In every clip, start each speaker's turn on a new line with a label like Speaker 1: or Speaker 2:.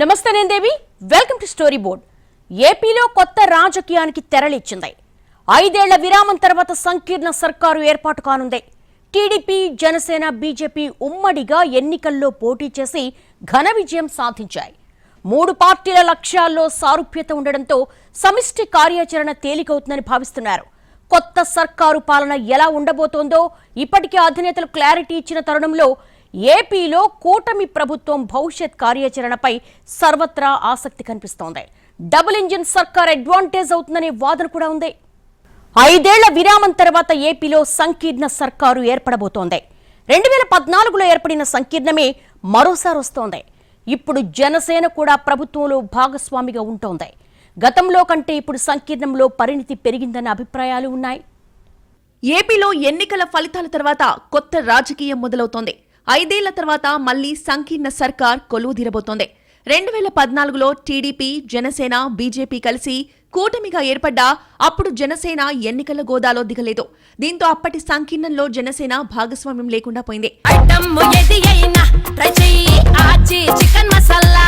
Speaker 1: నమస్తే నేను Devi welcome to story board. ఏపీలో కొత్త రాజకీయానికి తెరలిచ్చింది ఐదేళ్ళ విరామం తర్వాత సంకీర్ణ సర్కారు ఏర్పాటు కానుంది. టీడీపీ జనసేన బీజేపీ ఉమ్మడిగా ఎన్నికల్లో పోటీ చేసి ఘన విజయం సాధించాయి. మూడు పార్టీల లక్ష్యాల్లో సారూప్యత ఉండడంతో సమిష్టి కార్యాచరణ తేలికవుతుందని భావిస్తున్నారు. కొత్త సర్కారు పాలన ఎలా ఉండబోతోందో ఇప్పటికే అధినేతలు క్లారిటీ ఇచ్చిన తరుణంలో ఏపీలో కూటమి ప్రభుత్వం భవిష్యత్ కార్యాచరణపై సర్వత్రా ఆసక్తి కనిపిస్తోంది. డబుల్ ఇంజిన్ సర్కార్ అడ్వాంటేజ్ అవుతుందనే వాదన కూడా ఉంది. ఐదేళ్ళ విరామం తర్వాత ఏపీలో సంకీర్ణ సర్కారు ఏర్పడబోతోంది. రెండు వేల పద్నాలుగులో ఏర్పడిన సంకీర్ణమే మరోసారి వస్తోంది. ఇప్పుడు జనసేన కూడా ప్రభుత్వంలో భాగస్వామిగా ఉంటోంది. గతంలో కంటే ఇప్పుడు సంకీర్ణంలో పరిణితి పెరిగిందన్న అభిప్రాయాలు ఉన్నాయి.
Speaker 2: ఏపీలో ఎన్నికల ఫలితాల తర్వాత కొత్త రాజకీయం మొదలవుతోంది. ఐదేళ్ళ తర్వాత మళ్ళీ సంకీర్ణ సర్కార్ కొలువుదీరబోతోంది. రెండు వేల పద్నాలుగులో టీడీపీ జనసేన బీజేపీ కలిసి కూటమిగా ఏర్పడ్డా అప్పుడు జనసేన ఎన్నికల గోదాలో దిగలేదు. దీంతో అప్పటి సంకీర్ణంలో జనసేన భాగస్వామ్యం లేకుండా పోయింది.
Speaker 3: ఐటమ్ ఏది అయినా ట్రై చెయ్యి ఆచి చికెన్ మసాలా.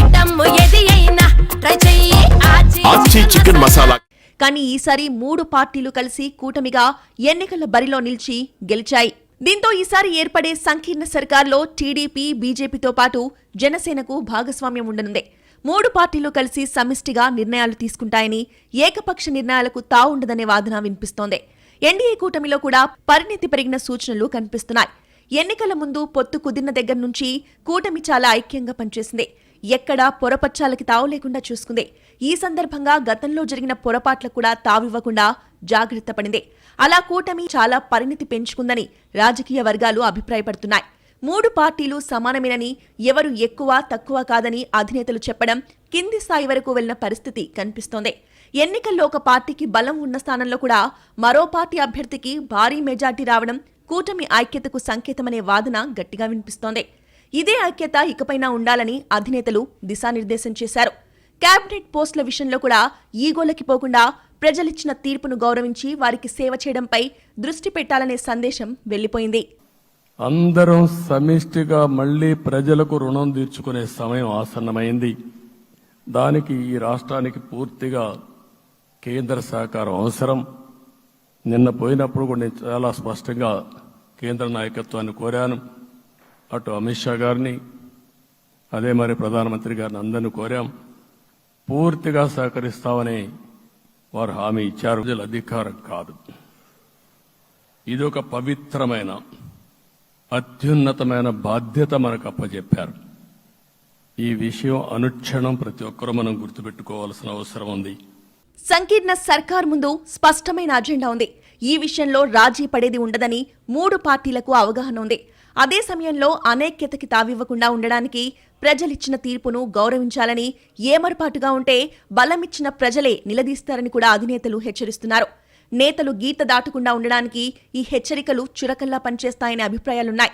Speaker 3: ఐటమ్ ఏది అయినా ట్రై చెయ్యి ఆచి
Speaker 4: ఆచి చికెన్ మసాలా.
Speaker 2: కానీ ఈసారి మూడు పార్టీలు కలిసి కూటమిగా ఎన్నికల బరిలో నిలిచి గెలిచాయి. దీంతో ఈసారి ఏర్పడే సంకీర్ణ సర్కార్లో టీడీపీ బీజేపీతో పాటు జనసేనకు భాగస్వామ్యం ఉండనుంది. మూడు పార్టీలు కలిసి సమిష్టిగా నిర్ణయాలు తీసుకుంటాయని ఏకపక్ష నిర్ణయాలకు తావుండదనే వాదన వినిపిస్తోంది. ఎన్డీఏ కూటమిలో కూడా పరిణితి పెరిగిన సూచనలు కనిపిస్తున్నాయి. ఎన్నికల ముందు పొత్తు కుదిరిన దగ్గర నుంచి కూటమి చాలా ఐక్యంగా పనిచేసింది. ఎక్కడా పొరపచ్చాలకి తావు లేకుండా చూసుకుంది. ఈ సందర్భంగా గతంలో జరిగిన పొరపాట్లకు కూడా తావివ్వకుండా జాగ్రత్త పడింది. అలా కూటమి చాలా పరిణితి పెంచుకుందని రాజకీయ వర్గాలు అభిప్రాయపడుతున్నాయి. మూడు పార్టీలు సమానమేనని ఎవరు ఎక్కువ తక్కువ కాదని అధినేతలు చెప్పడం కింది స్థాయి వరకు వెళ్ళిన పరిస్థితి కనిపిస్తోంది. ఎన్నికల్లో ఒక పార్టీకి బలం ఉన్న స్థానంలో కూడా మరో పార్టీ అభ్యర్థికి భారీ మెజార్టీ రావడం కూటమి ఐక్యతకు సంకేతమనే వాదన గట్టిగా వినిపిస్తోంది. ఇదే ఐక్యత ఇకపైనా ఉండాలని అధినేతలు దిశానిర్దేశం చేశారు. కేబినెట్ పోస్టుల విషయంలో కూడా ఈగోలకి పోకుండా ప్రజలిచ్చిన తీర్పును గౌరవించి వారికి సేవ చేయడంపై దృష్టి పెట్టాలనే సందేశం వెళ్ళిపోయింది.
Speaker 5: అందరం సమిష్టిగా మళ్ళీ ప్రజలకు రుణం తీర్చుకునే సమయం ఆసన్నమైంది. దానికి ఈ రాష్ట్రానికి పూర్తిగా కేంద్ర సహకారం అవసరం. నిన్న పోయినప్పుడు కూడా నేను చాలా స్పష్టంగా కేంద్ర నాయకత్వాన్ని కోరాను. అటు అమిత్ షా గారిని అదే మరి ప్రధానమంత్రి గారిని అందరిని కోరాం. పూర్తిగా సహకరిస్తామని వారు హామీ ఇచ్చారు. ప్రజల అధికారం కాదు. ఇది ఒక పవిత్రమైన అత్యున్నతమైన బాధ్యత మనకు అప్పచెప్పారు ఈ విషయం అనుక్షణం ప్రతి ఒక్కరూ మనం గుర్తుపెట్టుకోవాల్సిన అవసరం ఉంది.
Speaker 2: సంకీర్ణ సర్కార్ ముందు స్పష్టమైన అజెండా ఉంది. ఈ విషయంలో రాజీ పడేది ఉండదని మూడు పార్టీలకు అవగాహన ఉంది. అదే సమయంలో అనైక్యతకి తావివ్వకుండా ఉండడానికి ప్రజలిచ్చిన తీర్పును గౌరవించాలని ఏమరపాటుగా ఉంటే బలమిచ్చిన ప్రజలే నిలదీస్తారని కూడా అధినేతలు హెచ్చరిస్తున్నారు. నేతలు గీత దాటకుండా ఉండడానికి ఈ హెచ్చరికలు చురకల్లా పనిచేస్తాయనే అభిప్రాయాలున్నాయి.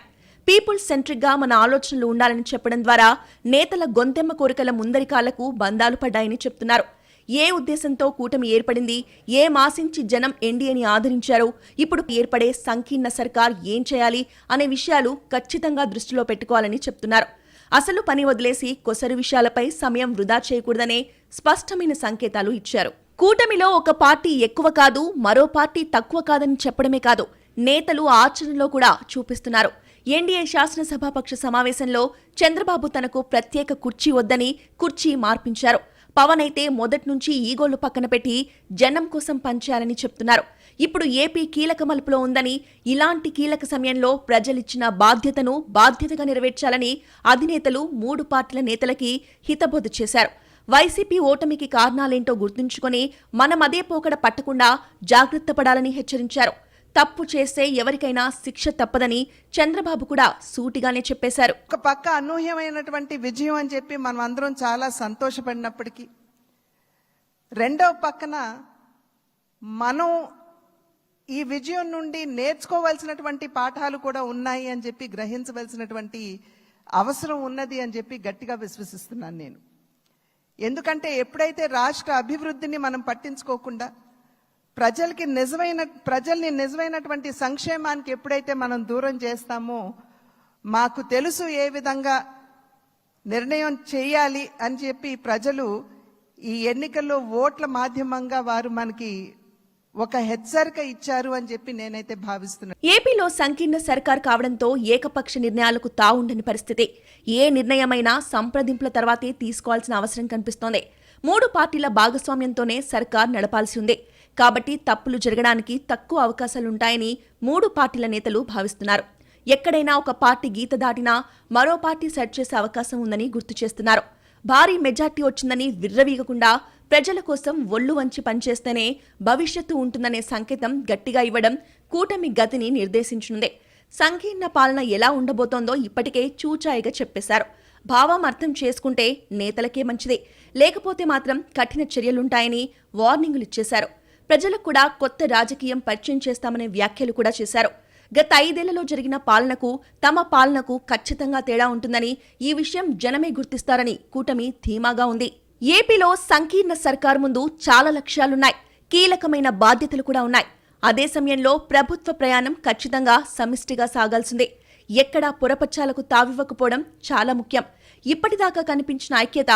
Speaker 2: పీపుల్ సెంట్రిక్గా మన ఆలోచనలు ఉండాలని చెప్పడం ద్వారా నేతల గొంతెమ్మ కోరికల ముందరికాలకు బంధాలు పడ్డాయని చెప్తున్నారు. ఏ ఉద్దేశంతో కూటమి ఏర్పడింది ఏ మాసించి జనం ఎన్డీఏని ఆదరించారు ఇప్పుడు ఏర్పడే సంకీర్ణ సర్కార్ ఏం చేయాలి అనే విషయాలు ఖచ్చితంగా దృష్టిలో పెట్టుకోవాలని చెప్తున్నారు. అసలు పని వదిలేసి కొసరు విషయాలపై సమయం వృధా చేయకూడదనే స్పష్టమైన సంకేతాలు ఇచ్చారు. కూటమిలో ఒక పార్టీ ఎక్కువ కాదు మరో పార్టీ తక్కువ కాదని చెప్పడమే కాదు నేతలు ఆచరణలో కూడా చూపిస్తున్నారు. ఎన్డీఏ శాసనసభాపక్ష సమావేశంలో చంద్రబాబు తనకు ప్రత్యేక కుర్చీ వద్దని కుర్చీ మార్పించారు. పవన్ అయితే మొదటి నుంచి ఈగోళ్ళు పక్కన పెట్టి జనం కోసం పనిచేయాలని చెప్తున్నారు. ఇప్పుడు ఏపీ కీలక మలుపులో ఉందని ఇలాంటి కీలక సమయంలో ప్రజలిచ్చిన బాధ్యతను బాధ్యతగా నెరవేర్చాలని అధినేతలు మూడు పార్టీల నేతలకి హితబోధ చేశారు. వైసీపీ ఓటమికి కారణాలేంటో గుర్తుంచుకొని మనం అదే పోకడ పట్టకుండా జాగ్రత్త పడాలని హెచ్చరించారు. తప్పు చేస్తే ఎవరికైనా శిక్ష తప్పదని చంద్రబాబు కూడా సూటిగానే చెప్పేశారు.
Speaker 6: ఒక పక్క అనూహ్యమైనటువంటి విజయం అని చెప్పి మనం అందరం చాలా సంతోషపడినప్పటికీ రెండవ పక్కన మనం ఈ విజయం నుండి నేర్చుకోవాల్సినటువంటి పాఠాలు కూడా ఉన్నాయి అని చెప్పి గ్రహించవలసినటువంటి అవసరం ఉన్నది అని చెప్పి గట్టిగా విశ్వసిస్తున్నాను నేను. ఎందుకంటే ఎప్పుడైతే రాష్ట్ర అభివృద్ధిని మనం పట్టించుకోకుండా ప్రజలకి నిజమైన ప్రజల్ని నిజమైనటువంటి సంక్షేమానికి ఎప్పుడైతే మనం దూరం చేస్తామో మాకు తెలుసు ఏ విధంగా నిర్ణయం చేయాలి అని చెప్పి ప్రజలు ఈ ఎన్నికల్లో ఓట్ల మాధ్యమంగా వారు మనకి ఒక హెచ్చరిక ఇచ్చారు అని చెప్పి నేనైతే భావిస్తున్నాను
Speaker 2: ఏపీలో సంకీర్ణ సర్కార్ కావడంతో ఏకపక్ష నిర్ణయాలకు తావుండని పరిస్థితి. ఏ నిర్ణయమైనా సంప్రదింపుల తర్వాతే తీసుకోవాల్సిన అవసరం కనిపిస్తోంది. మూడు పార్టీల భాగస్వామ్యంతోనే సర్కార్ నడపాల్సి ఉంది. కాబట్టి తప్పులు జరగడానికి తక్కువ అవకాశాలుంటాయని మూడు పార్టీల నేతలు భావిస్తున్నారు. ఎక్కడైనా ఒక పార్టీ గీత దాటినా మరో పార్టీ సెట్ చేసే అవకాశం ఉందని గుర్తు చేస్తున్నారు. భారీ మెజార్టీ వచ్చిందని విర్రవీగకుండా ప్రజల కోసం ఒళ్ళు వంచి పనిచేస్తేనే భవిష్యత్తు ఉంటుందనే సంకేతం గట్టిగా ఇవ్వడం కూటమి గతిని నిర్దేశించనుంది. సంకీర్ణ పాలన ఎలా ఉండబోతోందో ఇప్పటికే చూచాయిగా చెప్పేశారు. భావం అర్థం చేసుకుంటే నేతలకే మంచిదే. లేకపోతే మాత్రం కఠిన చర్యలుంటాయని వార్నింగులు ఇచ్చేశారు. ప్రజలకు కూడా కొత్త రాజకీయం పరిచయం చేస్తామనే వ్యాఖ్యలు కూడా చేశారు. గత ఐదేళ్ళలో జరిగిన పాలనకు తమ పాలనకు ఖచ్చితంగా తేడా ఉంటుందని ఈ విషయం జనమే గుర్తిస్తారని కూటమి ధీమాగా ఉంది. ఏపీలో సంకీర్ణ సర్కార్ ముందు చాలా లక్ష్యాలున్నాయి. కీలకమైన బాధ్యతలు కూడా ఉన్నాయి. అదే సమయంలో ప్రభుత్వ ప్రయాణం ఖచ్చితంగా సమిష్టిగా సాగాల్సిందే. ఎక్కడా పురపచ్చాలకు తావివ్వకపోవడం చాలా ముఖ్యం. ఇప్పటిదాకా కనిపించిన ఐక్యత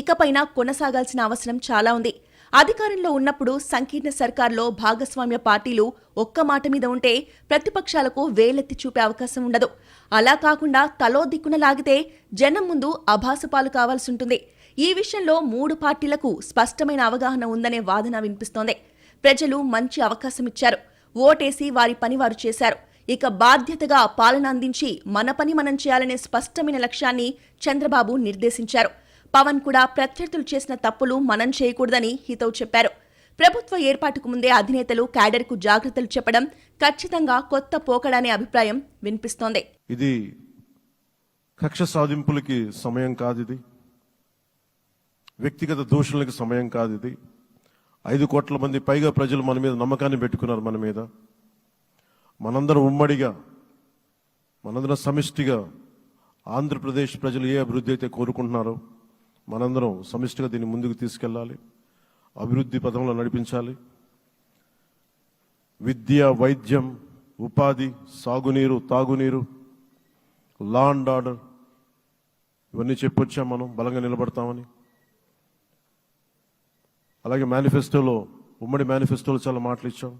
Speaker 2: ఇకపైన కొనసాగాల్సిన అవసరం చాలా ఉంది. అధికారంలో ఉన్నప్పుడు సంకీర్ణ సర్కార్లో భాగస్వామ్య పార్టీలు ఒక్క మాట మీద ఉంటే ప్రతిపక్షాలకు వేలెత్తి చూపే అవకాశం ఉండదు. అలా కాకుండా తలో దిక్కున లాగితే జనం ముందు అభాసపాలు కావాల్సి ఉంటుంది. ఈ విషయంలో మూడు పార్టీలకు స్పష్టమైన అవగాహన ఉందనే వాదన వినిపిస్తోంది. ప్రజలు మంచి అవకాశం ఇచ్చారు. ఓటేసి వారి పని వారు చేశారు. ఇక బాధ్యతగా పాలన అందించి మన పని మనం చేయాలనే స్పష్టమైన లక్ష్యాన్ని చంద్రబాబు నిర్దేశించారు. పవన్ కూడా ప్రత్యర్థులు చేసిన తప్పులు మనం చేయకూడదని హితవు చెప్పారు. ప్రభుత్వ ఏర్పాటుకు ముందే అధినేతలు క్యాడర్కు జాగ్రత్తలు చెప్పడం ఖచ్చితంగా కొత్త పోకడనే అభిప్రాయం వినిపిస్తోంది.
Speaker 4: ఇది కక్ష సాధింపులకి సమయం కాదు ఇది. వ్యక్తిగత దూషణలకి సమయం కాదు ఇది. ఐదు కోట్ల మంది పైగా ప్రజలు మన మీద నమ్మకాన్ని పెట్టుకున్నారు మన మీద. మనందరం ఉమ్మడిగా మనందరం సమిష్టిగా ఆంధ్రప్రదేశ్ ప్రజలు ఏ అభివృద్ధి అయితే కోరుకుంటున్నారో మనందరం సమిష్టిగా దీన్ని ముందుకు తీసుకెళ్ళాలి. అభివృద్ధి పథంలో నడిపించాలి. విద్య వైద్యం ఉపాధి సాగునీరు తాగునీరు లా అండ్ ఆర్డర్ ఇవన్నీ చెప్పొచ్చాం మనం? బలంగా నిలబడతామని. అలాగే మేనిఫెస్టోలో ఉమ్మడి మేనిఫెస్టోలో చాలా మాటలు ఇచ్చాం.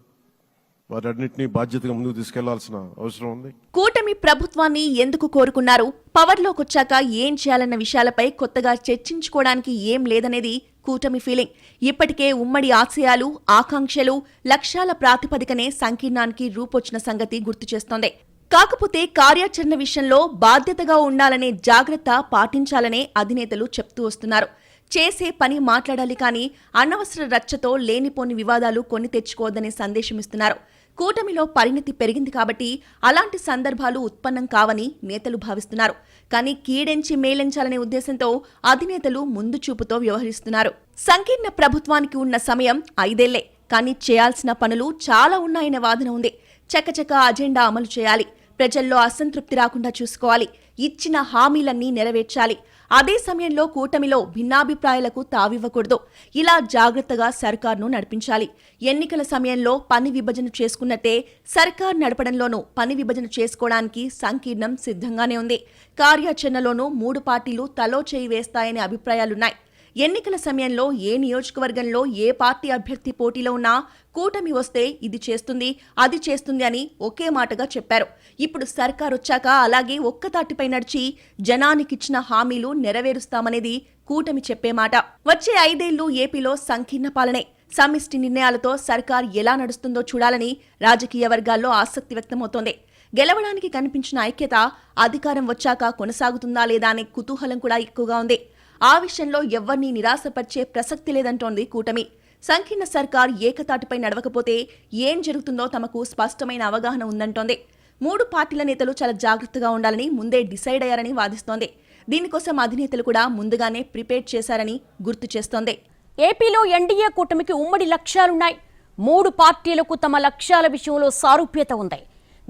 Speaker 4: వాటన్నిటినీ బాధ్యతగా ముందుకు తీసుకెళ్ళాల్సిన అవసరం ఉంది.
Speaker 2: కూటమి ప్రభుత్వాన్ని ఎందుకు కోరుకున్నారు? పవర్లోకొచ్చాక ఏం చేయాలన్న విషయాలపై కొత్తగా చర్చించుకోవడానికి ఏం లేదనేది కూటమి ఫీలింగ్ ఇప్పటికే ఉమ్మడి ఆశయాలు ఆకాంక్షలు లక్ష్యాల ప్రాతిపదికనే సంకీర్ణానికి రూపొచ్చిన సంగతి గుర్తు చేస్తోంది. కాకపోతే కార్యాచరణ విషయంలో బాధ్యతగా ఉండాలనే జాగ్రత్త పాటించాలనే అధినేతలు చెప్తూ వస్తున్నారు. చేసే పని మాట్లాడాలి కానీ అనవసర రచ్చతో లేనిపోని వివాదాలు కొని తెచ్చుకోవద్దనే సందేశం ఇస్తున్నారు. కూటమిలో పరిణతి పెరిగింది కాబట్టి అలాంటి సందర్భాలు ఉత్పన్నం కావని నేతలు భావిస్తున్నారు. కానీ కీడెంచి మేలెంచాలనే ఉద్దేశంతో అధినేతలు ముందు చూపుతో వ్యవహరిస్తున్నారు. సంకీర్ణ ప్రభుత్వానికి ఉన్న సమయం ఐదేళ్ళే. కానీ చేయాల్సిన పనులు చాలా ఉన్నాయనే వాదన ఉంది. చకచక అజెండా అమలు చేయాలి. ప్రజల్లో అసంతృప్తి రాకుండా చూసుకోవాలి. ఇచ్చిన హామీలన్నీ నెరవేర్చాలి. అదే సమయంలో కూటమిలో భిన్నాభిప్రాయాలకు తావివ్వకూడదు. ఇలా జాగ్రత్తగా సర్కార్ను నడిపించాలి. ఎన్నికల సమయంలో పని విభజన చేసుకున్నట్టే సర్కార్ నడపడంలోనూ పని విభజన చేసుకోవడానికి సంకీర్ణం సిద్ధంగానే ఉంది. కార్యాచరణలోనూ మూడు పార్టీలు తలో చేయి వేస్తాయనే అభిప్రాయాలున్నాయి. ఎన్నికల సమయంలో ఏ నియోజకవర్గంలో ఏ పార్టీ అభ్యర్థి పోటీలో ఉన్నా కూటమి వస్తే ఇది చేస్తుంది అది చేస్తుంది అని ఒకే మాటగా చెప్పారు. ఇప్పుడు సర్కార్ వచ్చాక అలాగే ఒక్కతాటిపై నడిచి జనానికిచ్చిన హామీలు నెరవేరుస్తామనేది కూటమి చెప్పే మాట. వచ్చే ఐదేళ్ళు ఏపీలో సంకీర్ణ పాలనే. సమిష్టి నిర్ణయాలతో సర్కార్ ఎలా నడుస్తుందో చూడాలని రాజకీయ వర్గాల్లో ఆసక్తి వ్యక్తమవుతోంది. గెలవడానికి కనిపించిన ఐక్యత అధికారం వచ్చాక కొనసాగుతుందా లేదా అనే కుతూహలం కూడా ఎక్కువగా ఉంది. ఆ విషయంలో ఎవ్వరినీ నిరాశపరిచే ప్రసక్తి లేదంటోంది కూటమి. సంకీర్ణ సర్కార్ ఏకతాటిపై నడవకపోతే ఏం జరుగుతుందో తమకు స్పష్టమైన అవగాహన ఉందంటోంది. మూడు పార్టీల నేతలు చాలా జాగ్రత్తగా ఉండాలని ముందే డిసైడ్ అయ్యారని వాదిస్తోంది. దీనికోసం అధినేతలు కూడా ముందుగానే ప్రిపేర్ చేశారని గుర్తు చేస్తోంది.
Speaker 1: ఏపీలో ఎన్డీఏ కూటమికి ఉమ్మడి లక్ష్యాలున్నాయి. మూడు పార్టీలకు తమ లక్ష్యాల విషయంలో సారూప్యత ఉంది.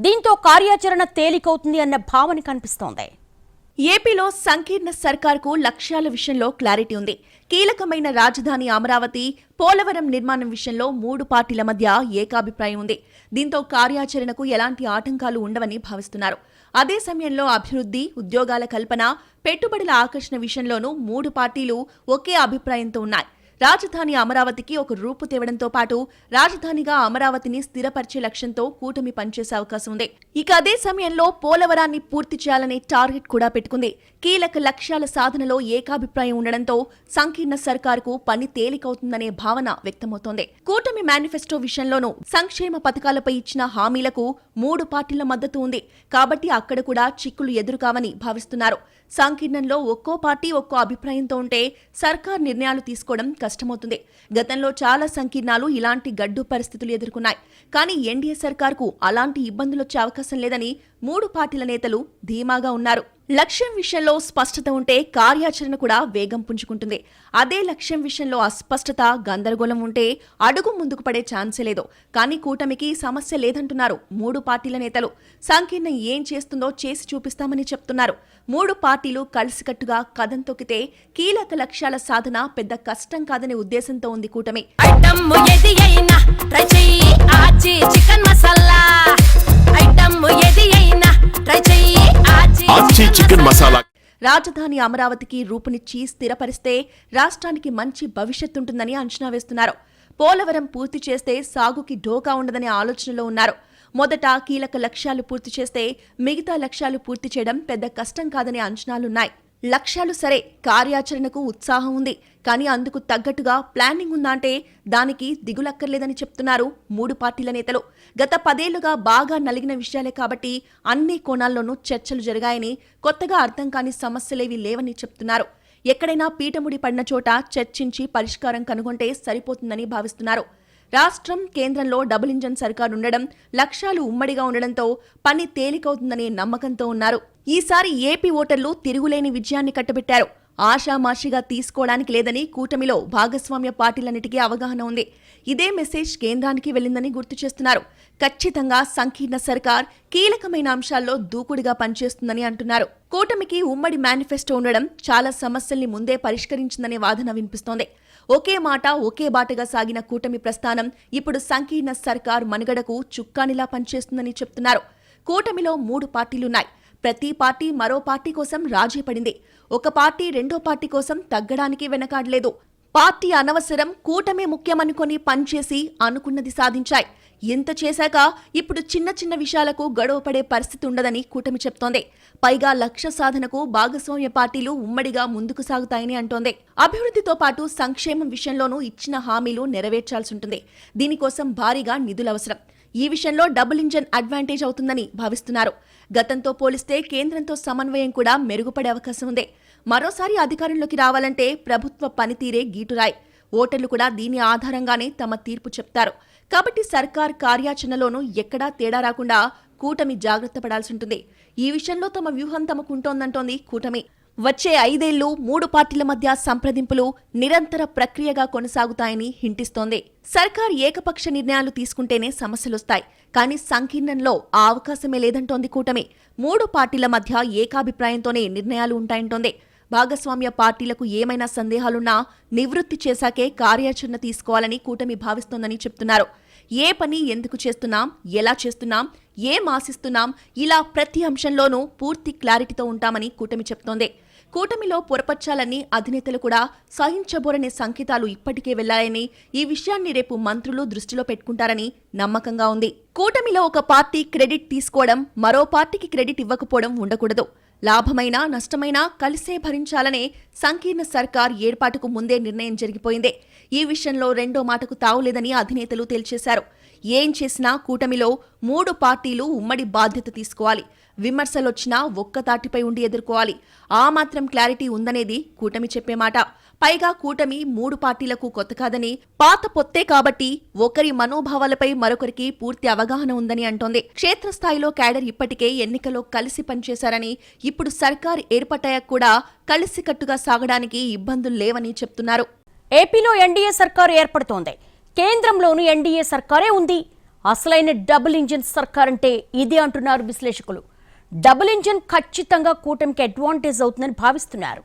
Speaker 1: దీంతో కార్యాచరణ తేలికవుతుంది అన్న భావన కనిపిస్తోంది.
Speaker 2: ఏపీలో సంకీర్ణ సర్కార్కు లక్ష్యాల విషయంలో క్లారిటీ ఉంది. కీలకమైన రాజధాని అమరావతి పోలవరం నిర్మాణం విషయంలో మూడు పార్టీల మధ్య ఏకాభిప్రాయం ఉంది. దీంతో కార్యాచరణకు ఎలాంటి ఆటంకాలు ఉండవని భావిస్తున్నారు. అదే సమయంలో అభివృద్ధి ఉద్యోగాల కల్పన పెట్టుబడుల ఆకర్షణ విషయంలోనూ మూడు పార్టీలు ఒకే అభిప్రాయంతో ఉన్నాయి. రాజధాని అమరావతికి ఒక రూపు తేవడంతో పాటు రాజధానిగా అమరావతిని స్థిరపరిచే లక్ష్యంతో కూటమి పనిచేసే అవకాశం ఉంది. ఇక అదే సమయంలో పోలవరాన్ని పూర్తి చేయాలనే టార్గెట్ కూడా పెట్టుకుంది. కీలక లక్ష్యాల సాధనలో ఏకాభిప్రాయం ఉండడంతో సంకీర్ణ సర్కారుకు పని తేలికవుతుందనే భావన వ్యక్తమవుతోంది. కూటమి మేనిఫెస్టో విషయంలోనూ సంక్షేమ పథకాలపై ఇచ్చిన హామీలకు మూడు పార్టీల మద్దతు ఉంది. కాబట్టి అక్కడ కూడా చిక్కులు ఎదురుకావని భావిస్తున్నారు. సంకీర్ణంలో ఒక్కో పార్టీ ఒక్కో అభిప్రాయంతో ఉంటే సర్కార్ నిర్ణయాలు తీసుకోవడం కష్టమవుతుంది. గతంలో చాలా సంకీర్ణాలు ఇలాంటి గడ్డు పరిస్థితులు ఎదుర్కొన్నాయి. కానీ ఎన్డీఏ సర్కార్కు అలాంటి ఇబ్బందులు వచ్చే అవకాశం లేదని మూడు పార్టీల నేతలు ధీమాగా ఉన్నారు. లక్ష్యం విషయంలో స్పష్టత ఉంటే కార్యాచరణ కూడా వేగం పుంజుకుంటుంది. అదే లక్ష్యం విషయంలో అస్పష్టత గందరగోళం ఉంటే అడుగు ముందుకు పడే ఛాన్సే లేదు. కానీ కూటమికి సమస్య లేదంటున్నారు మూడు పార్టీల నేతలు. సంకీర్ణం ఏం చేస్తుందో చేసి చూపిస్తామని చెప్తున్నారు. మూడు పార్టీలు కలిసికట్టుగా కథం తొక్కితే కీలక లక్ష్యాల సాధన పెద్ద కష్టం కాదనే ఉద్దేశంతో ఉంది కూటమి.
Speaker 3: చికెన్ మసాలా. ఐటమ్ ఏది అయినా ట్రై చెయ్యి.
Speaker 7: చికెన్ మసాలా.
Speaker 2: రాజధాని అమరావతికి రూపునిచ్చి స్థిరపరిస్తే రాష్ట్రానికి మంచి భవిష్యత్తు ఉంటుందని అంచనా వేస్తున్నారు. పోలవరం పూర్తి చేస్తే సాగుకి ఢోకా ఉండదనే ఆలోచనలో ఉన్నారు. మొదట కీలక లక్ష్యాలు పూర్తి చేస్తే మిగతా లక్ష్యాలు పూర్తి చేయడం పెద్ద కష్టం కాదనే అంచనాలున్నాయి. లక్ష్యాలు సరే కార్యాచరణకు ఉత్సాహం ఉంది. కానీ అందుకు తగ్గట్టుగా ప్లానింగ్ ఉందా అంటే దానికి దిగులక్కర్లేదని చెప్తున్నారు మూడు పార్టీల నేతలు. గత పదేళ్ళుగా బాగా నలిగిన విషయాలే కాబట్టి అన్ని కోణాల్లోనూ చర్చలు జరిగాయని కొత్తగా అర్థం కాని సమస్యలేవి లేవని చెప్తున్నారు. ఎక్కడైనా పీఠముడి పడిన చోట చర్చించి పరిష్కారం కనుగొంటే సరిపోతుందని భావిస్తున్నారు. రాష్ట్రం కేంద్రంలో డబుల్ ఇంజన్ సర్కార్ ఉండడం లక్ష్యాలు ఉమ్మడిగా ఉండడంతో పని తేలికవుతుందనే నమ్మకంతో ఉన్నారు. ఈసారి ఏపీ ఓటర్లు తిరుగులేని విజయాన్ని కట్టబెట్టారు. ఆషామాషిగా తీసుకోవడానికి లేదని కూటమిలో భాగస్వామ్య పార్టీలన్నిటికీ అవగాహన ఉంది. ఇదే మెసేజ్ కేంద్రానికి వెళ్ళిందని గుర్తు చేస్తున్నారు. ఖచ్చితంగా సంకీర్ణ సర్కార్ కీలకమైన అంశాల్లో దూకుడుగా పనిచేస్తుందని అంటున్నారు. కూటమికి ఉమ్మడి మేనిఫెస్టో ఉండడం చాలా సమస్యల్ని ముందే పరిష్కరించిందనే వాదన వినిపిస్తోంది. ఒకే మాట ఒకే బాటగా సాగిన కూటమి ప్రస్థానం ఇప్పుడు సంకీర్ణ సర్కార్ మనుగడకు చుక్కానిలా పనిచేస్తుందని చెప్తున్నారు. కూటమిలో మూడు పార్టీలున్నాయి. ప్రతి పార్టీ మరో పార్టీ కోసం రాజీ పడింది. ఒక పార్టీ రెండో పార్టీ కోసం తగ్గడానికి వెనకాడలేదు. పార్టీ అనవసరం కూటమే ముఖ్యమనుకొని పనిచేసి అనుకున్నది సాధించాయి. ఎంత చేశాక ఇప్పుడు చిన్న చిన్న విషయాలకు గొడవపడే పరిస్థితి ఉండదని కూటమి చెప్తోంది. పైగా లక్ష్య సాధనకు భాగస్వామ్య పార్టీలు ఉమ్మడిగా ముందుకు సాగుతాయని అంటోంది. అభివృద్ధితో పాటు సంక్షేమం విషయంలోనూ ఇచ్చిన హామీలు నెరవేర్చాల్సి ఉంటుంది. దీనికోసం భారీగా నిధులు అవసరం. ఈ విషయంలో డబుల్ ఇంజన్ అడ్వాంటేజ్ అవుతుందని భావిస్తున్నారు. గతంతో పోలిస్తే కేంద్రంతో సమన్వయం కూడా మెరుగుపడే అవకాశం ఉంది. మరోసారి అధికారంలోకి రావాలంటే ప్రభుత్వ పనితీరే గీటురాయి. ఓటర్లు కూడా దీని ఆధారంగానే తమ తీర్పు చెప్తారు. కాబట్టి సర్కార్ కార్యాచరణలోనూ ఎక్కడా తేడా రాకుండా కూటమి జాగ్రత్త పడాల్సి ఉంటుంది. ఈ విషయంలో తమ వ్యూహం తమకుంటోందంటోంది కూటమి. వచ్చే ఐదేళ్ళు మూడు పార్టీల మధ్య సంప్రదింపులు నిరంతర ప్రక్రియగా కొనసాగుతాయని హింటిస్తోంది. సర్కార్ ఏకపక్ష నిర్ణయాలు తీసుకుంటేనే సమస్యలొస్తాయి. కానీ సంకీర్ణంలో ఆ అవకాశమే లేదంటోంది కూటమి. మూడు పార్టీల మధ్య ఏకాభిప్రాయంతోనే నిర్ణయాలు ఉంటాయంటోంది. భాగస్వామ్య పార్టీలకు ఏమైనా సందేహాలున్నా నివృత్తి చేశాకే కార్యాచరణ తీసుకోవాలని కూటమి భావిస్తోందని చెప్తున్నారు. ఏ పని ఎందుకు చేస్తున్నాం? ఎలా చేస్తున్నాం? ఏం ఆశిస్తున్నాం? ఇలా ప్రతి అంశంలోనూ పూర్తి క్లారిటీతో ఉంటామని కూటమి చెప్తోంది. కూటమిలో పొరపచ్చాలని అధినేతలు కూడా సహించబోరనే సంకేతాలు ఇప్పటికే వెళ్ళాయని ఈ విషయాన్ని రేపు మంత్రులు దృష్టిలో పెట్టుకుంటారని నమ్మకంగా ఉంది. కూటమిలో ఒక పార్టీ క్రెడిట్ తీసుకోవడం మరో పార్టీకి క్రెడిట్ ఇవ్వకపోవడం ఉండకూడదు. లాభమైనా నష్టమైనా కలిసే భరించాలనే సంకీర్ణ సర్కార్ ఏర్పాటుకు ముందే నిర్ణయం జరిగిపోయిందే. ఈ విషయంలో రెండో మాటకు తావులేదని అధినేతలు తేల్చేశారు. ఏం చేసినా కూటమిలో మూడు పార్టీలు ఉమ్మడి బాధ్యత తీసుకోవాలి. విమర్శలొచ్చినా ఒక్కతాటిపై ఉండి ఎదుర్కోవాలి. ఆ మాత్రం క్లారిటీ ఉందనేది కూటమి చెప్పే మాట. పైగా కూటమి మూడు పార్టీలకు కొత్త కాదని పాత పొత్తే కాబట్టి ఒకరి మనోభావాలపై మరొకరికి పూర్తి అవగాహన ఉందని అంటోంది. క్షేత్రస్థాయిలో క్యాడర్ ఇప్పటికే ఎన్నికలో కలిసి పనిచేశారని ఇప్పుడు సర్కార్ ఏర్పడ్డాక కూడా కలిసికట్టుగా సాగడానికి ఇబ్బందులు లేవని చెప్తున్నారు.
Speaker 1: ఏపీలో ఎన్డీఏ సర్కారు ఏర్పడుతోంది. కేంద్రంలోనూ ఎన్డీఏ సర్కారే ఉంది. అసలైన డబుల్ ఇంజిన్ సర్కార్ అంటే ఇదే అంటున్నారు విశ్లేషకులు. డబుల్ ఇంజిన్ ఖచ్చితంగా కూటమికి అడ్వాంటేజ్ అవుతుందని భావిస్తున్నారు.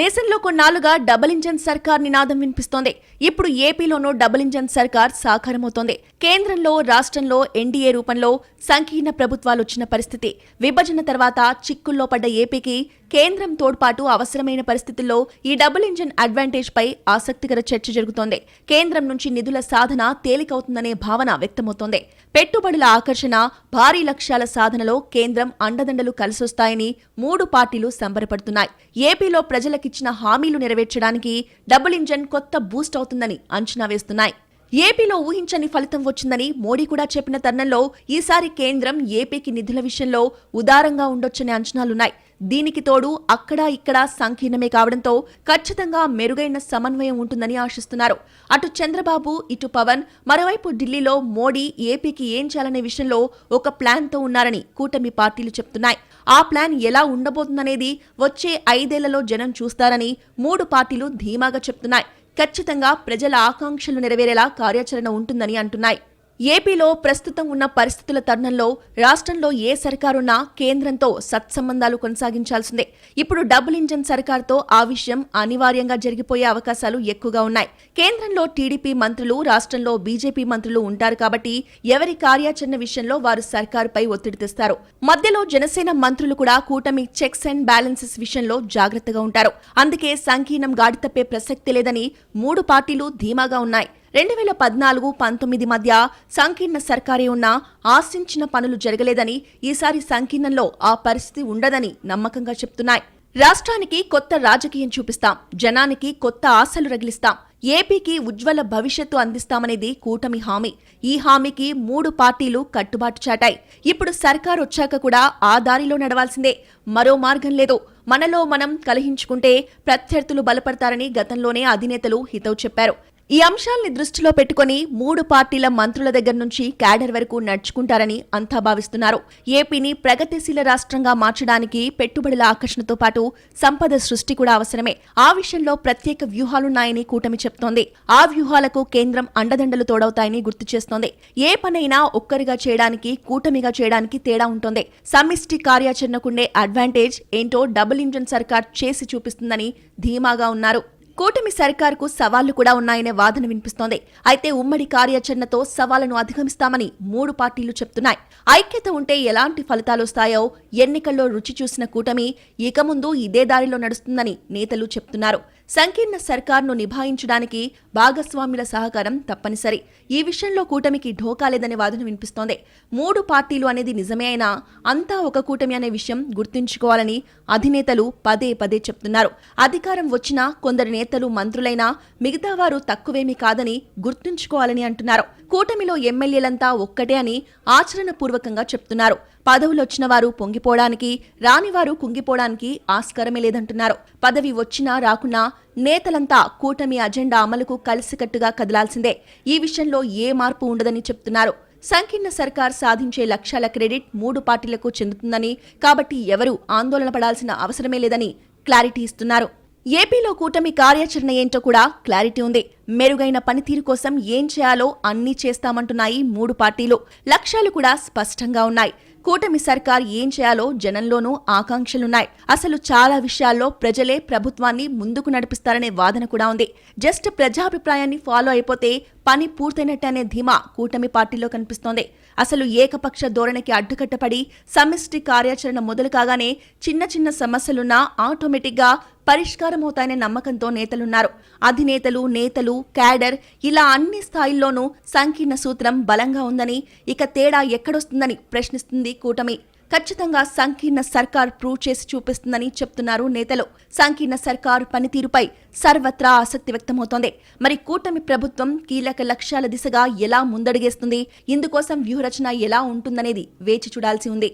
Speaker 2: దేశంలో కొన్నాళ్ళుగా డబుల్ ఇంజన్ సర్కార్ నినాదం వినిపిస్తోంది. ఇప్పుడు ఏపీలోనూ డబుల్ ఇంజన్ సర్కార్ సాకారమవుతోంది. కేంద్రంలో రాష్ట్రంలో ఎన్డీఏ రూపంలో సంకీర్ణ ప్రభుత్వాలు వచ్చిన పరిస్థితి. విభజన తర్వాత చిక్కుల్లో పడ్డ ఏపీకి కేంద్రం తోడ్పాటు అవసరమైన పరిస్థితుల్లో ఈ డబుల్ ఇంజన్ అడ్వాంటేజ్ పై ఆసక్తికర చర్చ జరుగుతోంది. కేంద్రం నుంచి నిధుల సాధన తేలికవుతుందనే భావన వ్యక్తమవుతోంది. పెట్టుబడుల ఆకర్షణ భారీ లక్ష్యాల సాధనలో కేంద్రం అండదండలు కలిసొస్తాయని మూడు పార్టీలు సంబరపడుతున్నాయి. ఏపీలో ప్రజలకిచ్చిన హామీలు నెరవేర్చడానికి డబుల్ ఇంజన్ కొత్త బూస్ట్ అవుతుందని అంచనా వేస్తున్నాయి. ఏపీలో ఊహించని ఫలితం వచ్చిందని మోడీ కూడా చెప్పిన తరుణంలో ఈసారి కేంద్రం ఏపీకి నిధుల విషయంలో ఉదారంగా ఉండొచ్చనే అంచనాలున్నాయి. దీనికి తోడు అక్కడా ఇక్కడా సంకీర్ణమే కావడంతో ఖచ్చితంగా మెరుగైన సమన్వయం ఉంటుందని ఆశిస్తున్నారు. అటు చంద్రబాబు ఇటు పవన్ మరోవైపు ఢిల్లీలో మోడీ ఏపీకి ఏం చేయాలనే విషయంలో ఒక ప్లాన్తో ఉన్నారని కూటమి పార్టీలు చెప్తున్నాయి. ఆ ప్లాన్ ఎలా ఉండబోతుందనేది వచ్చే ఐదేళ్ళలో జనం చూస్తారని మూడు పార్టీలు ధీమాగా చెప్తున్నాయి. ఖచ్చితంగా ప్రజల ఆకాంక్షలు నెరవేరేలా కార్యాచరణ ఉంటుందని అంటున్నాయి. ఏపీలో ప్రస్తుతం ఉన్న పరిస్థితుల తరుణంలో రాష్ట్రంలో ఏ సర్కారున్నా కేంద్రంతో సత్సంబంధాలు కొనసాగించాల్సిందే. ఇప్పుడు డబుల్ ఇంజన్ సర్కార్తో ఆ విషయం అనివార్యంగా జరిగిపోయే అవకాశాలు ఎక్కువగా ఉన్నాయి. కేంద్రంలో టీడీపీ మంత్రులు రాష్ట్రంలో బీజేపీ మంత్రులు ఉంటారు కాబట్టి ఎవరి కార్యాచరణ విషయంలో వారు సర్కారుపై ఒత్తిడి తెస్తారు. మధ్యలో జనసేన మంత్రులు కూడా కూటమి చెక్స్ అండ్ బ్యాలెన్సెస్ విషయంలో జాగ్రత్తగా ఉంటారు. అందుకే సంకీర్ణం గాడి తప్పే ప్రసక్తి లేదని మూడు పార్టీలు ధీమాగా ఉన్నాయి. రెండు వేల పద్నాలుగు పంతొమ్మిది మధ్య సంకీర్ణ సర్కారే ఉన్నా ఆశించిన పనులు జరగలేదని ఈసారి సంకీర్ణంలో ఆ పరిస్థితి ఉండదని నమ్మకంగా చెప్తున్నాయి. రాష్ట్రానికి కొత్త రాజకీయం చూపిస్తాం. జనానికి కొత్త ఆశలు రగిలిస్తాం. ఏపీకి ఉజ్వల భవిష్యత్తు అందిస్తామనేది కూటమి హామీ. ఈ హామీకి మూడు పార్టీలు కట్టుబాటు చాటాయి. ఇప్పుడు సర్కార్ వచ్చాక కూడా ఆ దారిలో నడవాల్సిందే. మరో మార్గం లేదు. మనలో మనం కలహించుకుంటే ప్రత్యర్థులు బలపడతారని గతంలోనే అధినేతలు హితవు చెప్పారు. ఈ అంశాల్ని దృష్టిలో పెట్టుకుని మూడు పార్టీల మంత్రుల దగ్గర నుంచి క్యాడర్ వరకు నడుచుకుంటారని అంతా భావిస్తున్నారు. ఏపీని ప్రగతిశీల రాష్ట్రంగా మార్చడానికి పెట్టుబడుల ఆకర్షణతో పాటు సంపద సృష్టి కూడా అవసరమే. ఆ విషయంలో ప్రత్యేక వ్యూహాలున్నాయని కూటమి చెప్తోంది. ఆ వ్యూహాలకు కేంద్రం అండదండలు తోడవుతాయని గుర్తు చేస్తోంది. ఏ పనైనా ఒక్కరిగా చేయడానికి కూటమిగా చేయడానికి తేడా ఉంటుంది. సమిష్టి కార్యాచరణకుండే అడ్వాంటేజ్ ఏంటో డబుల్ ఇంజన్ సర్కార్ చేసి చూపిస్తుందని ధీమాగా ఉన్నారు. కూటమి సర్కార్కు సవాళ్ళు కూడా ఉన్నాయనే వాదన వినిపిస్తోంది. అయితే ఉమ్మడి కార్యాచరణతో సవాళ్ళను అధిగమిస్తామని మూడు పార్టీలు చెప్తున్నాయి. ఐక్యత ఉంటే ఎలాంటి ఫలితాలొస్తాయో ఎన్నికల్లో రుచి చూసిన కూటమి ఇక ముందు ఇదే దారిలో నడుస్తుందని నేతలు చెప్తున్నారు. సంకీర్ణ సర్కార్ను నిభాయించడానికి భాగస్వాముల సహకారం తప్పనిసరి. ఈ విషయంలో కూటమికి ఢోకా లేదనే వాదన వినిపిస్తోంది. మూడు పార్టీలు అనేది నిజమే అయినా అంతా ఒక కూటమి అనే విషయం గుర్తుంచుకోవాలని అధినేతలు పదే పదే చెప్తున్నారు. అధికారం వచ్చినా కొందరు నేతలు మంత్రులైనా మిగతా వారు తక్కువేమీ కాదని గుర్తుంచుకోవాలని అంటున్నారు. కూటమిలో ఎమ్మెల్యేలంతా ఒక్కటే అని ఆచరణపూర్వకంగా చెప్తున్నారు. పదవులొచ్చిన వారు పొంగిపోవడానికి రానివారు కుంగిపోవడానికి ఆస్కారమే లేదంటున్నారు. పదవి వచ్చినా రాకున్నా నేతలంతా కూటమి అజెండా అమలుకు కలిసికట్టుగా కదలాల్సిందే. ఈ విషయంలో ఏ మార్పు ఉండదని చెప్తున్నారు. సంకీర్ణ సర్కార్ సాధించే లక్ష్యాల క్రెడిట్ మూడు పార్టీలకు చెందుతుందని కాబట్టి ఎవరూ ఆందోళన పడాల్సిన అవసరమే లేదని క్లారిటీ ఇస్తున్నారు. ఏపీలో కూటమి కార్యాచరణ ఏంటో కూడా క్లారిటీ ఉంది. మెరుగైన పనితీరు కోసం ఏం చేయాలో అన్నీ చేస్తామంటున్నాయి మూడు పార్టీలు. లక్ష్యాలు కూడా స్పష్టంగా ఉన్నాయి. కూటమి సర్కార్ ఏం చేయాలో జనంలోనూ ఆకాంక్షలున్నాయి. అసలు చాలా విషయాల్లో ప్రజలే ప్రభుత్వాన్ని ముందుకు నడిపిస్తారనే వాదన కూడా ఉంది. జస్ట్ ప్రజాభిప్రాయాన్ని ఫాలో అయిపోతే పని పూర్తయినట్టనే అనే ధీమా కూటమి పార్టీలో కనిపిస్తోంది. అసలు ఏకపక్ష ధోరణికి అడ్డుకట్టపడి సమిష్టి కార్యాచరణ మొదలు కాగానే చిన్న చిన్న సమస్యలున్నా ఆటోమేటిక్గా పరిష్కారమవుతాయనే నమ్మకంతో నేతలున్నారు. అధినేతలు నేతలు క్యాడర్ ఇలా అన్ని స్థాయిల్లోనూ సంకీర్ణ సూత్రం బలంగా ఉందని ఇక తేడా ఎక్కడొస్తుందని ప్రశ్నిస్తుంది కూటమి. ఖచ్చితంగా సంకీర్ణ సర్కార్ ప్రూవ్ చేసి చూపిస్తుందని చెప్తున్నారు నేతలు. సంకీర్ణ సర్కార్ పనితీరుపై సర్వత్రా ఆసక్తి వ్యక్తమవుతోంది. మరి కూటమి ప్రభుత్వం కీలక లక్ష్యాల దిశగా ఎలా ముందడుగేస్తుంది? ఇందుకోసం వ్యూహరచన ఎలా ఉంటుందనేది వేచి చూడాల్సి ఉంది.